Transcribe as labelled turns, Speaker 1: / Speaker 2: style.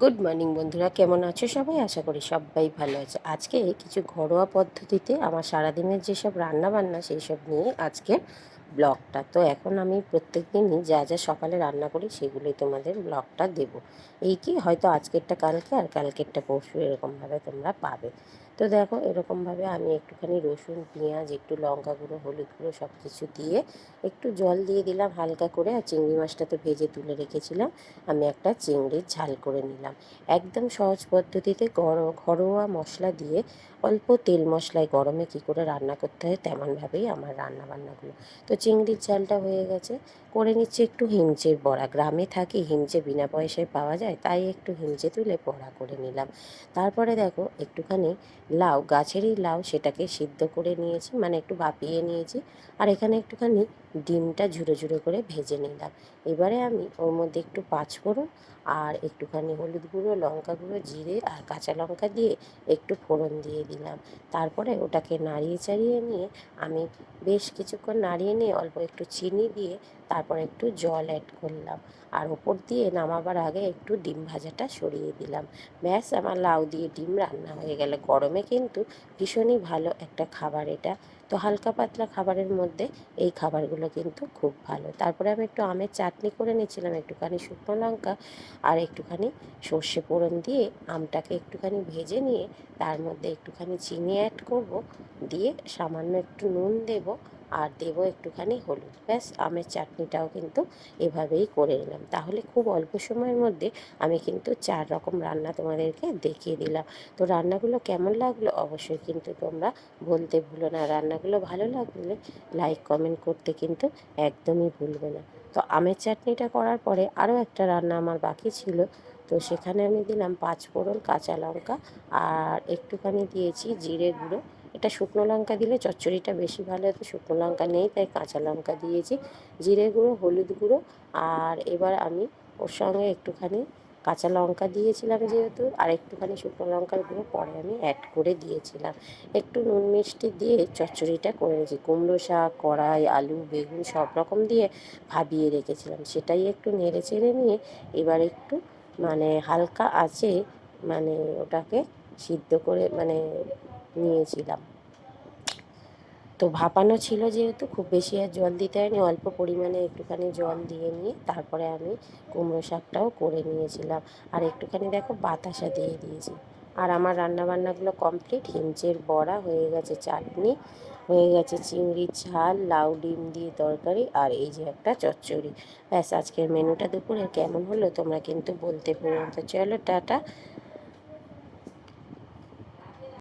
Speaker 1: Good morning বন্ধুরা। কেমন আছো সবাই? আশা করি সবাই ভালো আছে। আজকে কিছু ঘরোয়া পদ্ধতিতে আমার সারাদিনের যেসব রান্নাবান্না সেই সব নিয়ে আজকের ব্লগটা। তো এখন আমি প্রত্যেক দিনই যা যা সকালে রান্না করি, সেগুলোই তোমাদের ব্লগটা দেব। এই কি? হয়তো আজকেরটা কালকে আর কালকেরটা পরশু এরকমভাবে তোমরা পাবে। তো দেখো, এরকমভাবে আমি একটুখানি রসুন, পেঁয়াজ, একটু লঙ্কা গুঁড়ো, হলুদ গুঁড়ো সব কিছু দিয়ে একটু জল দিয়ে দিলাম হালকা করে। আর চিংড়ি মাছটা তো ভেজে তুলে রেখেছিলাম। আমি একটা চিংড়ির ঝাল করে নিলাম। একদম সহজ পদ্ধতিতে ঘরোয়া মশলা দিয়ে অল্প তেল মশলায় গরমে কী করে রান্না করতে হয় তেমনভাবেই আমার রান্না বান্নাগুলো তো চিংড়ির ঝালটা হয়ে গেছে, করে নিচ্ছে একটু হিমচের বড়া। গ্রামে থাকি হিমচে, বিনা পয়সায় পাওয়া যায়, তাই একটু হিমচে তুলে বড়া করে নিলাম। তারপরে দেখো একটুখানি লাউ গাছেরই লাউ সেটাকে সিদ্ধ করে নিয়েছি মানে একটু ভাপিয়ে নিয়েছি। আর এখানে একটুখানি ডিমটা ঝুড়ো ঝুড়ো করে ভেজে নিলাম। এবারে আমি ওর মধ্যে একটু পাঁচফোড়ন আর একটুখানি হলুদ গুঁড়ো, লঙ্কা গুঁড়ো, জিরে আর কাঁচা লঙ্কা দিয়ে একটু ফোড়ন দিয়ে দিলাম। তারপরে ওটাকে নাড়িয়ে চাড়িয়ে নিয়ে আমি বেশ কিছুক্ষণ নাড়িয়ে নিয়ে অল্প একটু চিনি দিয়ে তারপর একটু জল অ্যাড করলাম। আর ওপর দিয়ে নামাবার আগে একটু ডিম ভাজাটা সরিয়ে দিলাম। ব্যাস, আমার লাউ দিয়ে ডিম রান্না হয়ে গেলে। গরমে কিন্তু ভীষণই ভালো একটা খাবার এটা। তো হালকা পাতলা খাবারের মধ্যে এই খাবারগুলো কিন্তু খুব ভালো। তারপরে আমি একটু আমের চাটনি করে নিয়েছিলাম, একটুখানি শুকনো লঙ্কা আর একটুখানি সর্ষে পোড়ন দিয়ে আমটাকে একটুখানি ভেজে নিয়ে তার মধ্যে একটুখানি চিনি অ্যাড করব, দিয়ে সামান্য একটু নুন দেব আর দেব একটুখানি হলুদ। ব্যাস, আমের চাটনিটাও কিন্তু এভাবেই করে নিলাম। তাহলে খুব অল্প সময়ের মধ্যে আমি কিন্তু চার রকম রান্না তোমাদেরকে দেখিয়ে দিলাম। তো রান্নাগুলো কেমন লাগল? অবশ্যই কিন্তু তোমরা বলতে ভুলো না। রান্নাগুলো ভালো লাগলে লাইক, কমেন্ট করতে কিন্তু একদমই ভুলবে না। তো আমের চাটনিটা করার পরে আরও একটা রান্না আমার বাকি ছিল। তো সেখানে আমি দিলাম পাঁচ ফোড়ন কাঁচা লঙ্কা আর একটুখানি দিয়েছি জিরে গুঁড়ো। এটা শুকনো লঙ্কা দিলে চচ্চড়িটা বেশি ভালো হতো। শুকনো লঙ্কা নেই, তাই কাঁচা লঙ্কা দিয়েছি। জিরে গুঁড়ো, হলুদ গুঁড়ো, আর এবার আমি ওর সঙ্গে একটুখানি কাঁচা লঙ্কা দিয়েছিলাম যেহেতু, আর একটুখানি শুকনো লঙ্কার গুঁড়ো পরে আমি অ্যাড করে দিয়েছিলাম। একটু নুন মিষ্টি দিয়ে চচ্চড়িটা করে নিয়েছি। কুমড়ো শাক, কড়াই, আলু, বেগুন সব রকম দিয়ে ভাবিয়ে রেখেছিলাম। সেটাই একটু নেড়ে চেড়ে নিয়ে এবার একটু মানে হালকা আছে মানে ওটাকে সিদ্ধ করে মানে নিয়েছিলাম। তো ভাপানো ছিল যেহেতু, খুব বেশি আর জল দিতে হয়নি, অল্প পরিমাণে একটুখানি জল দিয়ে নিয়ে তারপরে আমি কুমড়ো শাকটাও করে নিয়েছিলাম। আর একটুখানি দেখো বাতাসা দিয়ে দিয়েছি। আর আমার রান্নাবান্নাগুলো কমপ্লিট। হিমচের বড়া হয়ে গেছে, চাটনি হয়ে গেছে, চিংড়ির ঝাল, লাউ ডিম দিয়ে তরকারি আর এই যে একটা চচ্চড়ি। ব্যাস, আজকের মেনুটা দুপুরে কেমন হলো তোমরা কিন্তু বলতে পারো তো চলো টাটা।